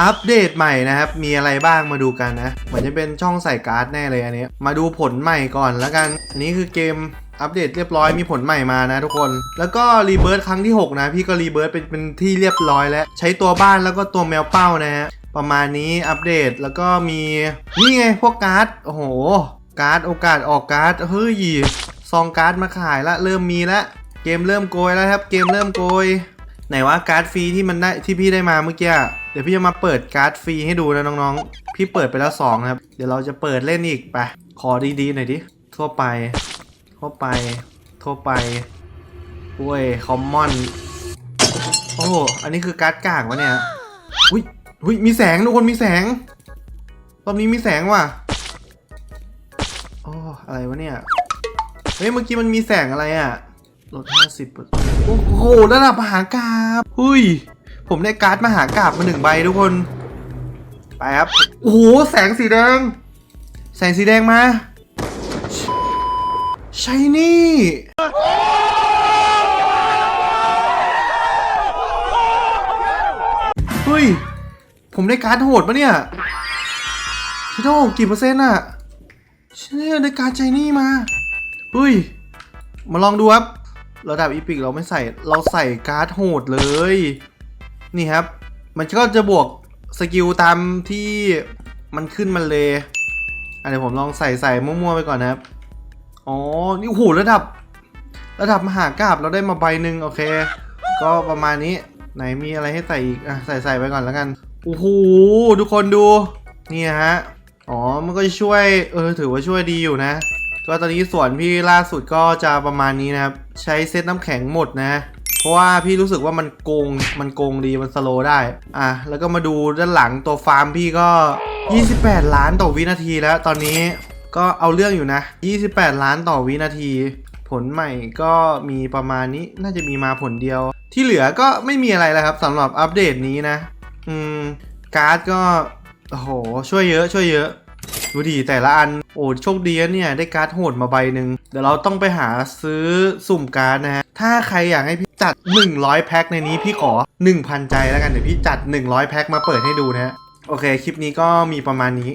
อัปเดตใหม่นะครับ มีอะไรบ้างมาดูกันนะเหมือนจะเป็นช่องใส่การ์ดแน่เลยอันนี้ มาดูผลใหม่ก่อนแล้วกัน อันนี้คือเกมอัปเดตเรียบร้อยมีผลใหม่มานะทุกคน แล้วก็รีเบิร์ตครั้งที่ 6 นะ พี่ก็รีเบิร์ตเป็นเป็นที่เรียบร้อยแล้ว ใช้ตัวบ้านแล้วก็ตัวแมวเป้านะฮะประมาณนี้อัปเดตแล้วก็มีนี่ไงพวกการ์ดโอ้โห การ์ดโอกาสออกการ์ดเฮ้ยซองการ์ดมาขายละเริ่มมีละเกมเริ่มโกยแล้วครับ เกมเริ่มโกย ไหนว่าการ์ดฟรีที่มันได้ที่พี่ได้มาเมื่อกี้ เดี๋ยวพี่จะมาเปิดการ์ดฟรีให้ดูนะน้องๆ พี่เปิดไปแล้วสองครับ เดี๋ยวเราจะเปิดเล่นอีกไป ขอดีๆหน่อยดิ ทั่วไป ทั่วไป ทั่วไปอุ้ยคอมมอน โอ้อันนี้คือการ์ดกากวะเนี่ย อุ้ยอุ้ยมีแสงทุกคนมีแสง รอบนี้มีแสงว่ะโอ้อะไรวะเนี่ย เฮ้ยเมื่อกี้มันมีแสงอะไรอะลดห้าสิบโอ้โหระดับมหากราบหุย ผมได้การ์ดมหากราบมาหนึ่งใบทุกคน ไปครับ โอ้โห แสงสีแดง แสงสีแดงมาใช่นี่เฮ้ย ผมได้การ์ดโหดปะเนี่ยชิโดกี่เปอร์เซ็นต์อะเชื่อได้การ์ดใจนี่มาเฮ้ย มาลองดูครับ ระดับอีพิกเราไม่ใส่ เราใส่การ์ดโหดเลย นี่ครับ มันก็จะบวกสกิลตามที่มันขึ้นมาเลยอะเดี๋ยวผมลองใส่ใส่มั่วๆไปก่อนนะครับ อ๋อ นี่โอ้โหระดับ ระดับมหากราบเราได้มาใบหนึ่งโอเค ก็ประมาณนี้ ไหนมีอะไรให้ใส่อีกอะใส่ใส่ไปก่อนแล้วกัน โอ้โหทุกคนดู นี่ฮะ อ๋อ มันก็ช่วย เออ ถือว่าช่วยดีอยู่นะ ก็ตอนนี้ส่วนพี่ล่าสุดก็จะประมาณนี้นะครับ ใช้เซตน้ำแข็งหมดนะ เพราะว่าพี่รู้สึกว่ามันโกงมันโกงดีมันสโลว์ได้ อะแล้วก็มาดูด้านหลังตัวฟาร์มพี่ก็ 28 ล้านต่อวินาทีแล้วตอนนี้ก็เอาเรื่องอยู่นะ 28 ล้านต่อวินาที ผลใหม่ก็มีประมาณนี้น่าจะมีมาผลเดียว ที่เหลือก็ไม่มีอะไรแล้วครับสำหรับอัปเดตนี้นะ อืม การ์ดก็โอ้โห ช่วยเยอะช่วยเยอะ ดูดีแต่ละอัน โอ้โชคดีนะเนี่ย ได้การ์ดโหดมาใบหนึ่งเดี๋ยวเราต้องไปหาซื้อสุ่มการ์ดนะฮะ ถ้าใครอยากให้พี่ จัด 100 แพ็คในนี้พี่ขอ 1,000 ใจแล้วกันเดี๋ยวพี่จัด 100 แพ็คมาเปิดให้ดูนะฮะโอเค คลิปนี้ก็มีประมาณนี้